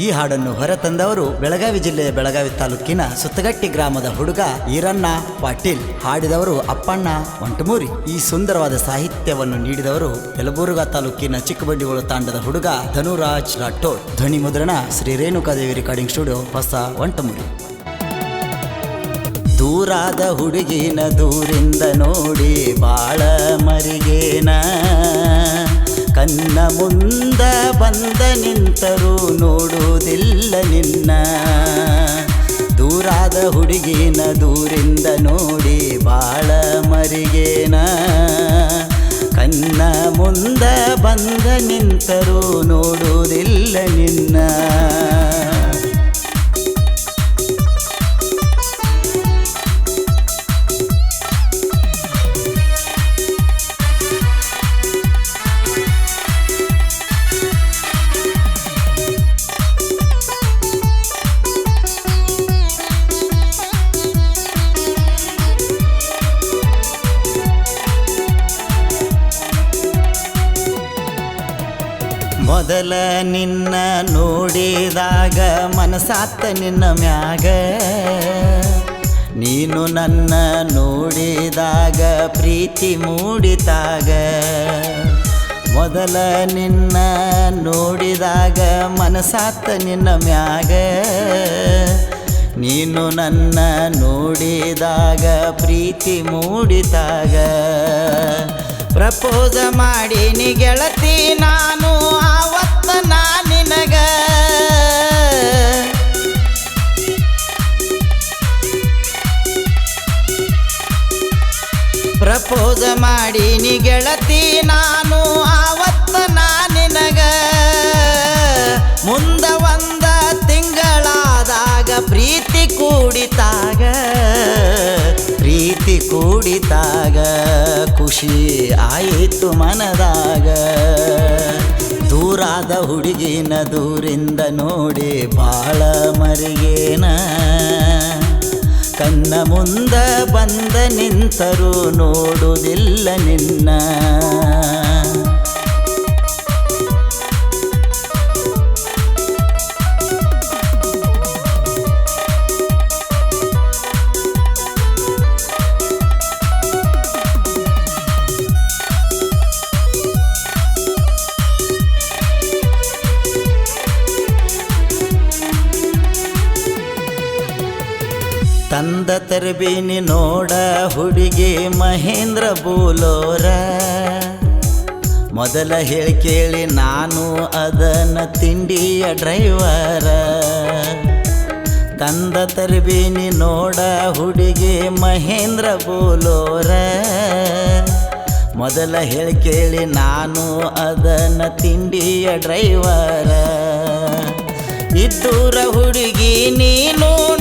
ಈ ಹಾಡನ್ನು ಹೊರತಂದವರು ಬೆಳಗಾವಿ ಜಿಲ್ಲೆಯ ಬೆಳಗಾವಿ ತಾಲೂಕಿನ ಸುತ್ತಗಟ್ಟಿ ಗ್ರಾಮದ ಹುಡುಗ ಈರಣ್ಣ ಪಾಟೀಲ್. ಹಾಡಿದವರು ಅಪ್ಪಣ್ಣ ಒಂಟಮೂರಿ. ಈ ಸುಂದರವಾದ ಸಾಹಿತ್ಯವನ್ನು ನೀಡಿದವರು ಯಲಬುರ್ಗಾ ತಾಲೂಕಿನ ಚಿಕ್ಕಬಂಡಿಗೋಳು ತಾಂಡದ ಹುಡುಗ ಧನುರಾಜ್ ರಾಠೋಡ್. ಧ್ವನಿ ಮುದ್ರಣ ಶ್ರೀ ರೇಣುಕಾದೇವಿ ರೆಕಾರ್ಡಿಂಗ್ ಸ್ಟುಡಿಯೋ ಹೊಸ ಒಂಟಮೂರಿ. ದೂರಾದ ಹುಡುಗಿನ ದೂರಿಂದ ನೋಡಿ ಬಾಳ ಮರಿಗೇನ. ಕನ್ನ ಮುಂದ ಬಂದ ನಿಂತರೂ ನಿನ್ನ ದೂರಾದ ಹುಡುಗಿನ ದೂರಿಂದ ನೋಡಿ ಬಾಳ ಮರಿಗೇನ. ಕನ್ನ ಮುಂದ ಬಂದ ನಿಂತರೂ ನೋಡುವುದಿಲ್ಲ ನಿನ್ನ. ಮೊದಲ ನಿನ್ನ ನೋಡಿದಾಗ ಮನಸಾತ್ತ ನಿನ್ನ ಮ್ಯಾಗ. ನೀನು ನನ್ನ ನೋಡಿದಾಗ ಪ್ರೀತಿ ಮೂಡಿತಾಗ. ಮೊದಲ ನಿನ್ನ ನೋಡಿದಾಗ ಮನಸಾತ್ತ ನಿನ್ನ ಮ್ಯಾಗ. ನೀನು ನನ್ನ ನೋಡಿದಾಗ ಪ್ರೀತಿ ಮೂಡಿತಾಗ. ಪ್ರಪೋಸ ಮಾಡಿ ನೀ ಗೆಳತಿ ನಾನು, ಆವತ್ತ ನಾ ನಿನಗ. ಪ್ರಪೋಸ ಮಾಡಿ ನೀ ಗೆಳತಿ ನಾನು, ಆವತ್ತ ನಾ ನಿನಗ. ಮುಂದ ಒಂದ ತಿಂಗಳಾದಾಗ ಪ್ರೀತಿ ಕೂಡಿತಾಗ ಪ್ರೀತಿ ಕೂಡಿತಾಗ. ಖುಷಿ ಆಯಿತು ಮನದಾಗ. ದೂರಾದ ಹುಡುಗಿನ ದೂರಿಂದ ನೋಡಿ ಬಾಳ ಮರಿಗೇನ. ಕಣ್ಣ ಮುಂದ ಬಂದ ನಿಂತರೂ ನೋಡುವುದಿಲ್ಲ ನಿನ್ನ. ತಂದ ತರಬೇನಿ ನೋಡ ಹುಡುಗಿ ಮಹೇಂದ್ರ ಬೂಲೋರ. ಮೊದಲ ಹೇಳಿ ಕೇಳಿ ನಾನು ಅದನ್ನ ತಿಂಡಿಯ ಡ್ರೈವರ. ತಂದ ತರಬೇನಿ ನೋಡ ಹುಡುಗಿ ಮಹೇಂದ್ರ ಬೂಲೋರ. ಮೊದಲ ಹೇಳಿ ಕೇಳಿ ನಾನು ಅದನ್ನ ತಿಂಡಿಯ ಡ್ರೈವರ. ಇದ್ದೂರ ಹುಡುಗಿ ನೀನು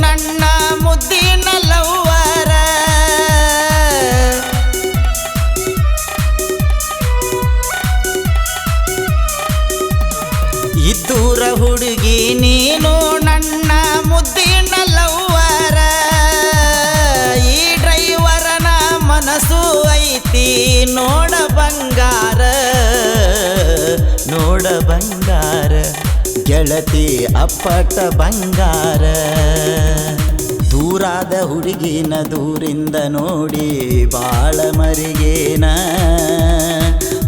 ಬಂಗಾರ, ಗೆಳತಿ ಅಪ್ಪಟ ಬಂಗಾರ. ದೂರಾದ ಹುಡುಗಿನ ದೂರಿಂದ ನೋಡಿ ಬಾಳ ಮರಿಗೇನ.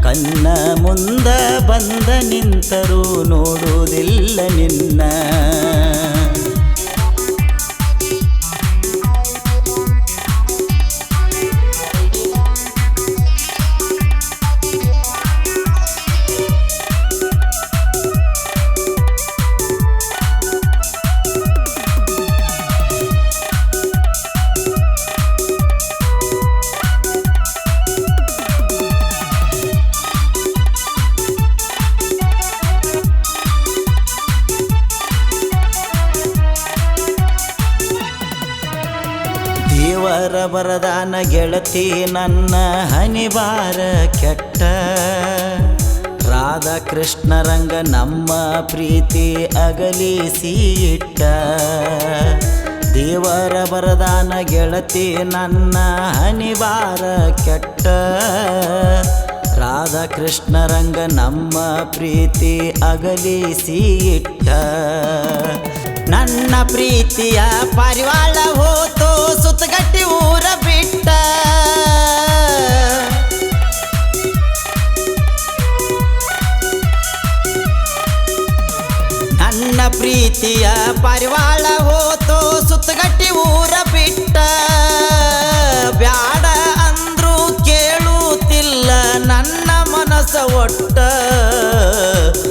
ಕನ್ನ ಮುಂದ ಬಂದ ನಿಂತರೂ ನೋಡುವುದಿಲ್ಲ ನಿನ್ನ. ದೇವರ ಬರದಾನ ಗೆಳತಿ ನನ್ನ ಹನಿವಾರ ಕೆಟ್ಟ. ರಾಧಾಕೃಷ್ಣ ರಂಗ ನಮ್ಮ ಪ್ರೀತಿ ಅಗಲಿಸಿ ಇಟ್ಟ ದೇವರ ಬರದಾನ ಗೆಳತಿ ನನ್ನ ಹನಿವಾರ ಕೆಟ್ಟ. ರಾಧಾಕೃಷ್ಣ ರಂಗ ನಮ್ಮ ಪ್ರೀತಿ ಅಗಲಿಸಿ ಇಟ್ಟ ನನ್ನ ಪ್ರೀತಿಯ ಪರಿವಾಳ ಹೋತು ಸುತ್ತಗಟ್ಟಿ ಪ್ರೀತಿಯ ಪರಿವಾಳ ಹೋತು ಸುತ್ತಗಟ್ಟಿ ಊರ ಬಿಟ್ಟ. ಬ್ಯಾಡ ಅಂದ್ರು ಕೇಳುತ್ತಿಲ್ಲ ನನ್ನ ಮನಸ ಒಟ್ಟ.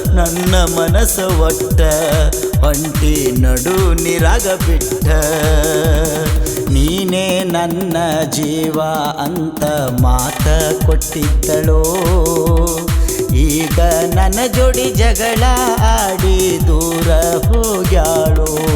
ನನ್ನ ಮನಸ ಒಟ್ಟ. ಒಂಟಿ ನಡು ನಿರಾಗ ಬಿಟ್ಟ. ನೀನೇ ನನ್ನ ಜೀವ ಅಂತ ಮಾತ ಕೊಟ್ಟಿದ್ದಳೋ. ಈಗ ನನ್ನ ಜೋಡಿ ಜಗಳ ಆಡಿ ದೂರ ಹೋಗ್ಯಾಳೋ.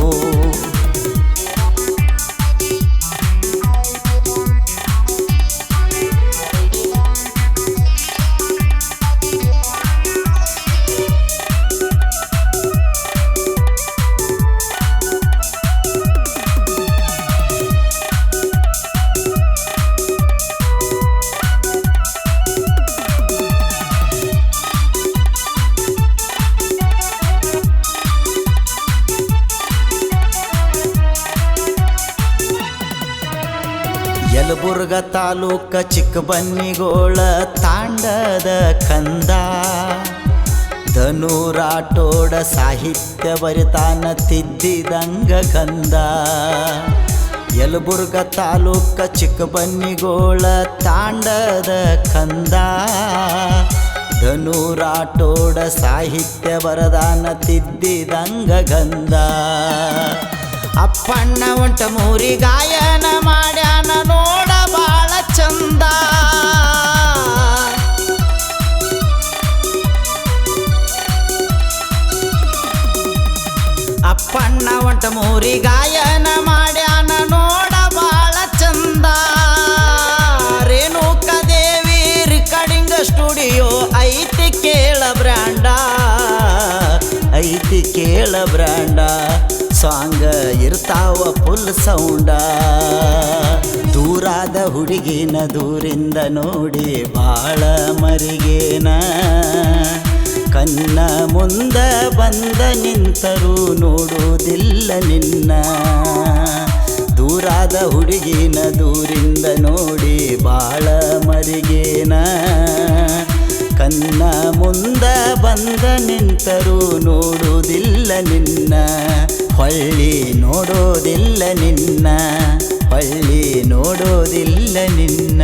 ಯಲಬುರ್ಗ ತಾಲೂಕ ಚಿಕ್ಕಬನ್ನಿಗೋಳ ತಾಂಡದ ಕಂದ. ಧನುರಾಟೋಡ ಸಾಹಿತ್ಯ ಬರಿತಾನ ತಿದ್ದಿದಂಗ ಕಂದ. ಯಲಬುರ್ಗ ತಾಲೂಕ ಚಿಕ್ಕಬನ್ನಿಗೋಳ ತಾಂಡದ ಕಂದ. ಧನುರಾಟೋಡ ಸಾಹಿತ್ಯ ವರದಾನ ತಿದ್ದಿದಂಗ ಗಂದ ಅಪ್ಪಣ್ಣ ಒಂಟ ಮೂರಿ ಗಾಯನ ಮಾಡ್ಯಾನ. ನೋಡ ಬಾಳ ಚಂದ. ಅಪ್ಪಣ್ಣ ಒಂಟ ಮೂರಿ ಗಾಯನ ಮಾಡ್ಯಾನ, ನೋಡ ಬಾಳ ಚಂದ. ರೇಣುಕ ದೇವಿ ರಿಕಾರ್ಡಿಂಗ್ ಸ್ಟುಡಿಯೋ ಐತಿ ಕೇಳ ಬ್ರ್ಯಾಂಡ, ಐತಿ ಕೇಳ ಬ್ರ್ಯಾಂಡ. ಸಾಂಗ ಇರ್ತಾವ ಫುಲ್ ಸೌಂಡ ದೂರಾದ ಹುಡುಗಿನ ದೂರಿಂದ ನೋಡಿ ಬಾಳ ಮರಿಗೇನ. ಕನ್ನ ಮುಂದ ಬಂದ ನಿಂತರೂ ನೋಡುವುದಿಲ್ಲ ನಿನ್ನ. ದೂರಾದ ಹುಡುಗಿನ ದೂರಿಂದ ನೋಡಿ ಬಾಳ ಮರಿಗೇನ. ಕನ್ನ ಮುಂದ ಬಂದ ನಿಂತರೂ ನೋಡುವುದಿಲ್ಲ ನಿನ್ನ. ಹೊಳ್ಳಿ ನೋಡೋದಿಲ್ಲ ನಿನ್ನ ಹೊಳ್ಳಿ ನೋಡೋದಿಲ್ಲ ನಿನ್ನ.